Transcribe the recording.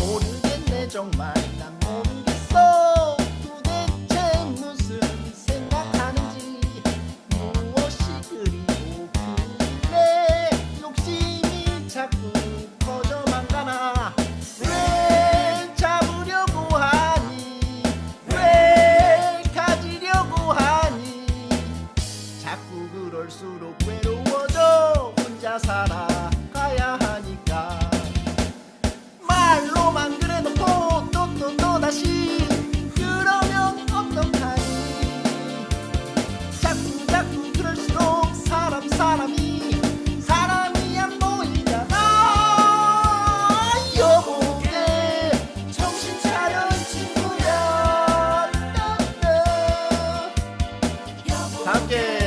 모르겠네 정말. 난 모르겠어. 도대체 무슨 생각하는지. 무엇이 그리고 그래. 욕심이 자꾸 커져만 가나. 왜 잡으려고 하니? 왜 가지려고 하니? 자꾸 그럴수록 외로워져 혼자 살아. 다시 그러면 어떡하니? 자꾸 자꾸 그럴수록 사람 사람이 사람이 안 보이잖아. 여보게 정신 차려 이 친구야. 따따. 함께.